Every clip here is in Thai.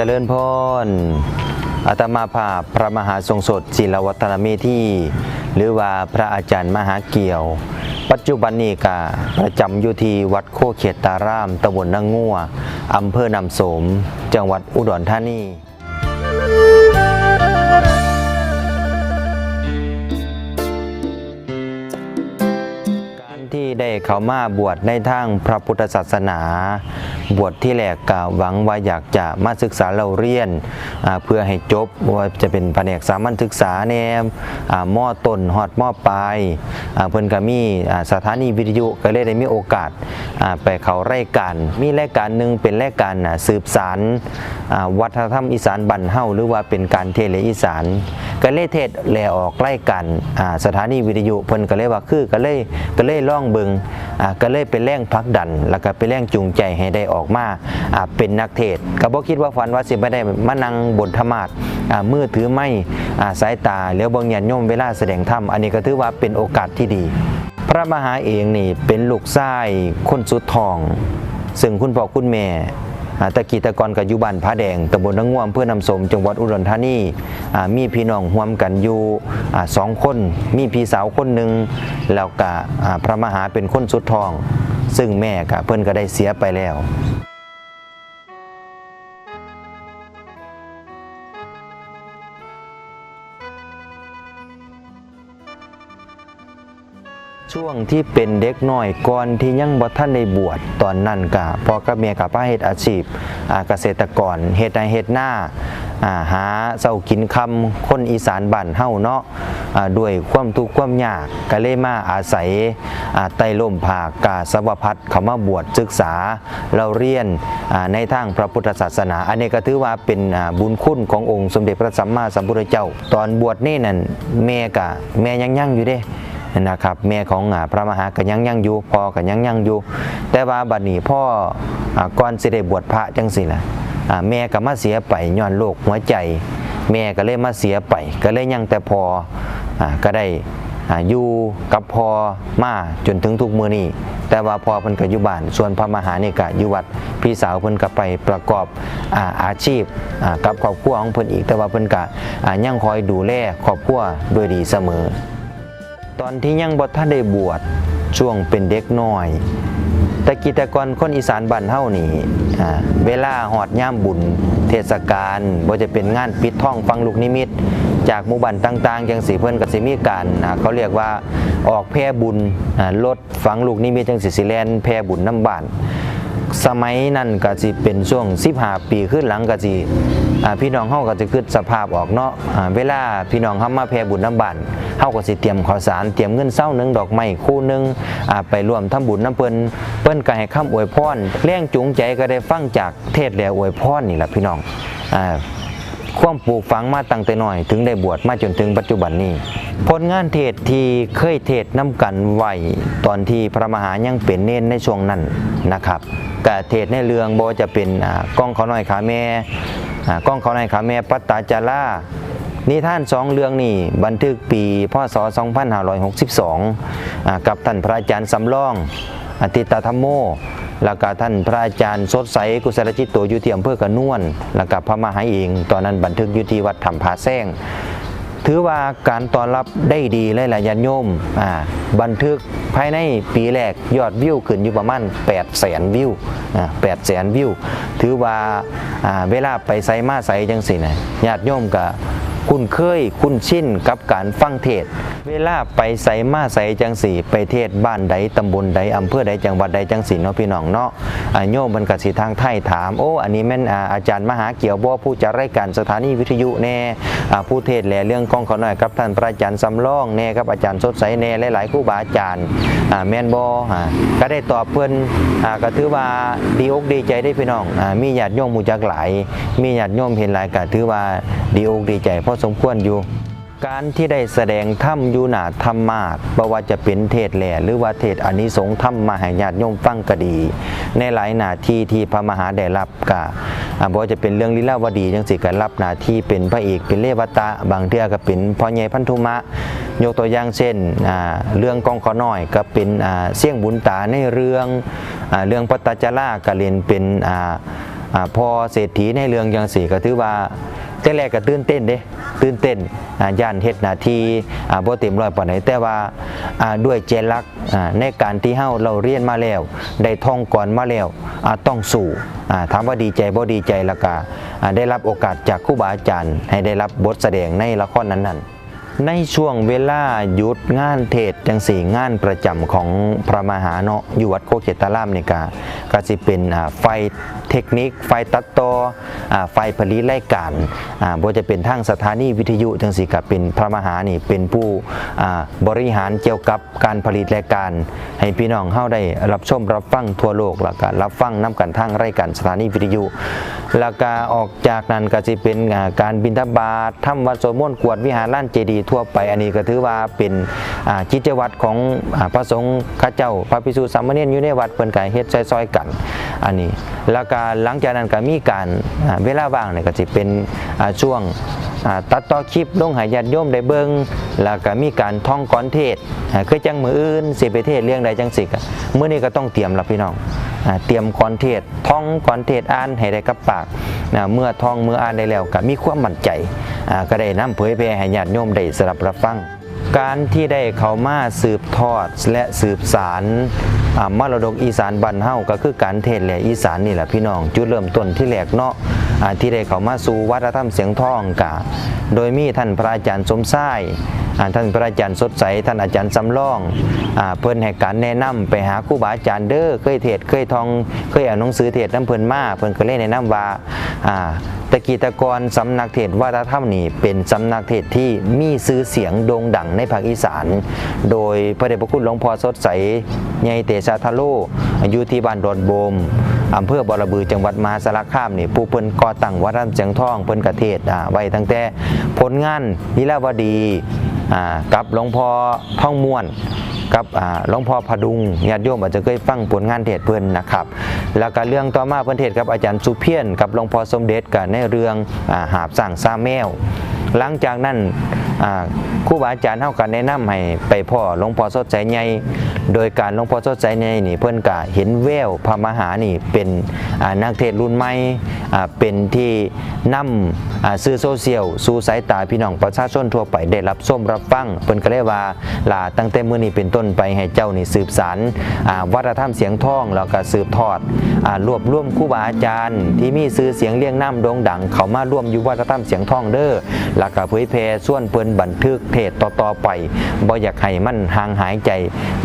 จริญพรอาตมาภาพพระมหาทรงสดศิลวัฒนเมธีหรือว่าพระอาจารย์มหาเกี่ยว ปัจจุบันนี้กาประจำอยู่ที่วัดโคเขตตารามตำบลนางงัวอำเภอนำโสม จังหวัดอุดรธานี ที่ได้เข้ามาบวชในทางพระพุทธศาสนา บวชที่แรกกะหวังว่าอยากจะมาศึกษาเราเรียนเพื่อให้จบว่าจะเป็นแผนกสามัญศึกษาแนมมอต้นฮอดมอปลายเพิ่นก็มีอ่าสถานีวิทยุก็เลยได้มีโอกาสไปเขารายการมีรายการหนึ่งเป็นรายการสืบสารวัฒนธรรมอีสานบันเฮาหรือว่าเป็นการเทศน์แลอีสานก็เลยเทศแหลออกรายการสถานีวิทยุเพิ่นก็เลยว่าคือก็เลยก็เลยล่องเบิงอ่าก็เลยเป็นแรงพักดัน แล้วก็เป็นแรงจูงใจให้ได้ออกมาเป็นนักเทศก็บ่คิดว่าฝันว่าสิบ่ได้มานั่งบนธรรมาสอ่ามือถือไม้อ่สายตาเหลียวบางญาติโยมเวลาแสดงธรรมอันนี้ก็ถือว่าเป็นโอกาสที่ดี พระมหาเองนี่เป็นลูกชายคนสุดทอง ซึ่งคุณพ่อคุณแม่ ตะกีตะกอนกับยุบันพระแดงตำบลนังง่วมเพื่อนำสมจังหวัดอุดรธานีมีพี่น้องห่วมกันอยู่สองคน มีพี่สาวคนหนึ่งแล้วก็อ่าพระมหาเป็นคนสุดทอง ซึ่งแม่กับเพื่อนก็ได้เสียไปแล้ว ช่วงที่เป็นเด็กน้อยก่อนที่ยังบ่ท่านได้บวชตอนนั้นกะพ่อกับแม่กับป้าเฮ็ดอาชีพอ่าเกษตรกรเฮ็ดไร่เฮ็ดหน้าอ่าหาเช้ากินคำคนอีสานบ้านเฮาเนาะอ่าด้วยความทุกข์ความยากก็เลยมาอาศัยอ่าใต้ร่มผากาสวพัฒน์เขามาบวชศึกษาเราเรียนอ่าในทางพระพุทธศาสนา อันนี้ก็ถือว่าเป็นอ่าบุญคุณขององค์สมเด็จพระสัมมาสัมพุทธเจ้า ตอนบวชนี่นั่นแม่กะแม่ยังยั่งอยู่เด้ นะครับแม่ของพระมหาก็ยังยังอยู่พ่อก็ยังยังอยู่แต่ว่าบัดนี้พ่อก่อนสิได้บวชพระจังสิล่ะแม่ก็มาเสียไปย้อนโรคหัวใจ แม่ก็เลยมาเสียไป ก็เลยยังแต่พออ่าก็ได้อยู่กับพ่อมาจนถึงทุกมือนี้แต่ว่าพ่อเพิ่นก็อยู่บ้าน ส่วนพระมหาเนี่ก็อยู่วัดพี่สาวเพิ่นก็ไปประกอบอาอาชีพกับครอบครัวของเพิ่นอีก แต่ว่าเพิ่นก็อ่ายังคอยดูแลครอบครัวด้วยดีเสมอ ตอนที่ยังบ่ทันได้บวชช่วงเป็นเด็กน้อยแต่กิจกรคนอีสานบ้านเฮานี่เวลาหอดย่ามบุญ เทศกาลบ่จะเป็นงานปิดท่องฟังลูกนิมิต จากหมู่บ้านต่างๆจังสีเพิ่นกับสิมีการเขาเรียกว่าออกแพร่บุญอ่ารถฟังลูกนิมิตจังสิสิแลนแพร่บุญน้ำบ้าน สมัยนั้นก็สิเป็นช่วง15ปีขึ้นหลังก็สิพี่น้องเฮาก็จะคิดสภาพออกเนาะเวลาพี่น้องเฮามาแพ่บุญน้ำบันเฮาก็สิเตรียมข้าวสารเตรียมเงินเศร้าหนึ่งดอกไม้คู่หนึ่งไปร่วมทำบุญน้ำเพิ่นเพิ่นก็ให้คำอวยพรแรงจูงใจก็ได้ฟังจากเทศแล้วอวยพรนี่แหละพี่น้องอ่า ความปลูกฝังมาตั้งแต่น้อย ถึงได้บวชมาจนถึงปัจจุบันนี้ ผลงานเทศที่เคยเทศน้ำกันไหวตอนที่พระมหายังเป็นเน้นในช่วงนั้นนะครับกะเทศในเรืองบ่จะเป็นกล้องเขาหน้อยขาแม่กล้องเขาหน้อยขาแม่ปัตตาจารานิท่านสองเรื่องนี้บันทึกปีพศ 2562 กับท่านพระอาจารย์สำรองอติตาธรรมโม แล้วก็ท่านพระอาจารย์สดใสกุศลจิตโตอยู่ที่อำเภอกระนวน แล้วก็พระมหาเองตอนนั้นบันทึกอยู่ที่วัดถ้ำผาแซงถือว่าการต้อนรับได้ดีเลยล่ะญาติโยมบันทึกภายในปีแรกยอดวิวขึ้นอยู่ประมาณ8แสนวิวอ่า8แสนวิว ถือว่าเวลาไปไสมาไสจังสินะญาติโยมก็ คุ้นเคยคุ้นชินกับการฟังเทศ เวลาไปใส่มาใส่จังสีไปเทศบ้านใดตำบลใดอำเภอใดจังหวัดใดจังสีเนาะพี่น้องเนาะอ่าโยมมันกสิทางไทยถามโอ้อันนี้แม่นอาจารย์มหาเกี่ยวบ่ผู้จัดรายการสถานีวิทยุแน่ผู้เทศแหล่เรื่องกล้องเขาหน่อยกับท่านพระอาจารย์สำรองแน่กับอาจารย์สดใสแน่หลายๆครูบาอาจารย์แม่นบ่ก็ได้ตอบเพิ่อ่าก็ถือว่าดีอกดีใจได้พี่น้องมีญาติโยมมูจักหลาย มีญาติโยมเห็นหลายก็ถือว่าดีอกดีใจเพอสมควรอยู่ การที่ได้แสดงธรรมอยูหนาธรรมาสบ่ว่าจะเป็นเทศแหล่หรือว่าเทศอนิสงส์ธรรมมาให้ญาติโยมฟังก็ดี ในหลายหน้าที่ที่พระมหาได้รับก็อ่าบ่ว่าจะเป็นเรื่องลีลาวดีจังสิก็รับหน้าที่เป็นพระเอกเป็นเลวตะ บางเทื่อก็เป็นพ่อใหญ่พันธุมะยกตัวอย่างเช่นอ่าเรื่องกองขอน้อยก็เป็นอ่าเสี่ยงบุญตาในเรื่องอ่าเรื่องปตจาราก็เรียนเป็นอ่าอ่าพอเศรษฐีในเรื่องจังสี่ก็ถือว่าแต่แรกก็ตื่นเต้นเด้ ตื่นเต้นย่านเฮ็ดนาทีบ่เต็มร้อยปานใดแต่ว่าด้วยเจลักษณ์ในการที่เฮาเราเรียนมาแล้ว ได้ท่องก่อนมาแล้วต้องสู่ถามว่าดีใจบ่ดีใจละก็อ่าได้รับโอกาสจากครูบาอาจารย์ ให้ได้รับบทแสดงในละครนั้นๆ ในช่วงเวลาหยุดงานเทศจังสี่งานประจำของพระมหาเนาะอยู่วัดโคเขตารามเนี่ยก็ก็สิเป็นไฟเทคนิค ไฟตัดต่อไฟผลิตรายการบ่จะเป็นทางสถานีวิทยุจังสี่ก็เป็นพระมหานี่เป็นผู้บริหารเกี่ยวกับการผลิตรายการ ให้พี่น้องเฮาได้รับชมรับฟังทั่วโลกแล้วก็รับฟังนํกันทางรายการสถานีวิทยุ แล้วก็ออกจากนั้นก็สิเป็นการบิณฑบาตทำวัดสวดมนต์กวดวิหารล้านเจดีย์ทั่วไป อันนี้ก็ถือว่าเป็นอ่ากิจวัตรของอพระสงฆ์ข้าเจ้า พระภิกษุสามเณรอยู่ในวัดเพิ่นก็เฮ็ดซอยๆกัน อันนี้ แล้วก็หลังจากนั้นก็มีการเวลาว่างเนี่ยก็สิเป็นช่วงตัดต่อคลิปลงห้ญาติโยมได้เบิงแล้วก็มีการท่องก่อนเทศน์อ่าคือจังมืออื่นสิไปเทศเรื่องใดจังสิกะมื้อนี้ก็ต้องเตรียมละพี่น้องเตรียมก่อนเทศท่องก่อนเทศอ่านให้ได้กับปากเมื่อท่องเมื่ออ่านได้แล้วก็มีความมั่นใจ ก็ได้นำเผยแพร่ให้ญาติโยมได้สรับรับฟัง การที่ได้เข้ามาสืบทอดและสืบสารอ่ามรดกอีสานบ้านเฮาก็คือการเทศน์และอีสานนี่แหละพี่น้อง จุดเริ่มต้นที่แรกเนาะที่ได้เข้ามาสู่วัฒนธรรมเสียงทองกะโดยมีท่านพระอาจารย์สมไส้ท่านพระอาจารย์สดใส ท่านอาจารย์สำรองอเพิ่อนให้การแนะนำไปหาครูบาอาจารย์เด้อเคยเทศเคยทองเคยอ่านหนังสือเทศน้ำเพิ่อนมาเพิ่อนก็เลยแนะนำว่าอ่าตะกีตะกรสำนักเทศวัฒนธรรมนี่เป็นสำนักเทศที่มีชื่อเสียงโด่งดังในภาคอีสาน โดยพระเดชพระคุณหลวงพ่อสดใสใหญ่เตชะทะโลอยู่ที่บ้านดอนโบมอำเภอบอระบือจังหวัดมหาสารคามนี่ผู้เพิ่นก่อตั้งวัดรำเสียงทองเพิ่นกระเทศอ่าไว้ตั้งแต่ผลงานลีลาวดีอ่ากับหลวงพ่อท่องม่วนกับหลวงพ่อพดุงญาติโยมอาจจะเคยฟังผลงานเทศเพิ่นนะครับ แล้วก็เรื่องต่อมาเพิ่นเทศกับอาจารย์สุเพียรกับหลวงพ่อสมเด็จกันในเรื่องอาหาบสร้างซาแมว หลังจากนั้นครูบาอาจารย์เท่ากันแนะนำให้ไปพ่อหลวงพ่อสดใจใหญ่ โดยการหลวงพ่อสดใจใหญ่นี่เพิ่อนก็เห็นแววพระมหานี่เป็นอานักเทศรุ่นใหม่อาเป็นที่นำอ่าสื่อโซเชียลสู่สายตาพี่น้องประชาชนทั่วไปได้รับชมรับฟังเพิ่นก็เลยว่าลาตั้งแต่มื้อนี้เป็นต้นไปให้เจ้านี่สืบสานอาวัฒนธรรมเสียงทองแล้วก็สืบทอดอารวบรวมครูบาอาจารย์ ที่มีชื่อเสียงเรียงน้ำโด่งดัง เขามาร่วมอยู่วัฒนธรรมเสียงทองเด้อแล้วก็เผยแพร่ส่วนเพิ่นบันทึกเทศต่อๆไปบ่อยากให้มันห่างหายใจ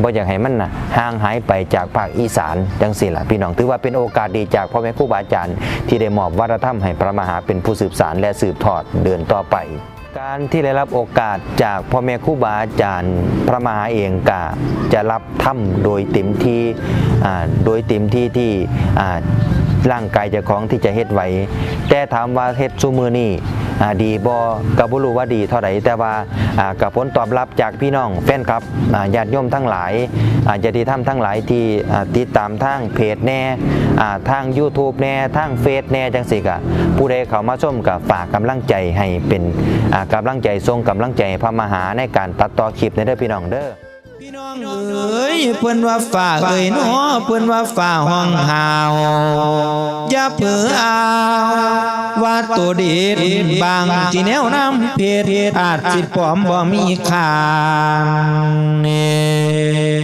บ่อยากให้มันน่ะห่างหายไปจากภาคอีสานจังซี่ล่ะพี่น้องถือว่าเป็นโอกาสดีจากพ่อแม่ครูบาอาจารย์ ที่ได้มอบวัฒนธรรมให้พระมหาเป็นผู้สืบสานและสืบทอดเดินต่อไปการที่ได้รับโอกาสจากพ่อแม่ครูบาอาจารย์ พระมหาเองกะจะรับถ้ำโดยเต็มที่โดยเต็มที่ที่ร่างกายเจ้าของที่จะเฮ็ดไว้ แต่ถามว่าเฮ็ดซุมือนี่ ดีบ่ก็บ่รู้ว่าดีเท่าไหร่แต่ว่ากับผลตอบรับจากพี่น้องแฟนคลับญาติโยมทั้งหลายญาติธรรมทั้งหลายที่ติดตามทางเพจแน่ทาง YouTube แน่ทางเฟซแน่จังซี่ก็ผู้ใดเข้ามาชมก็ฝากกำลังใจให้เป็นอ่ากำลังใจทรงกำลังใจพระมหาในการตัดต่อคลิปในเด้อพี่น้องเด้อพี่น้องเอ้ยเพิ่นว่าฝ่าเอ้ยนาะเพิ่นว่าฝ่าห้องหาวอย่าเผือเอา ว่าตัวเด็ดบางที่แนวน้ำเพชรอาจสิปลอมบ่มีขานี่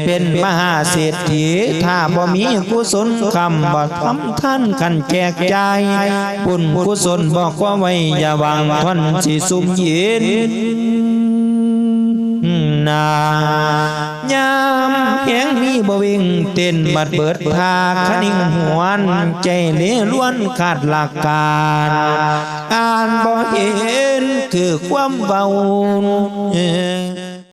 เป็นมหาเศรษฐีถ้าบ่มีกุศลคำบ่ทำท่านขันแจกใจบุญกุศลบอกว่าไว้อย่าวางท่อนสิสุมเย็น นายามแหงมีบวิงเต้นบัดเบิดพาคนิ่งหวนใจเลล้วนขาดหลักการอ่านบ่เห็นคือความเบาเอ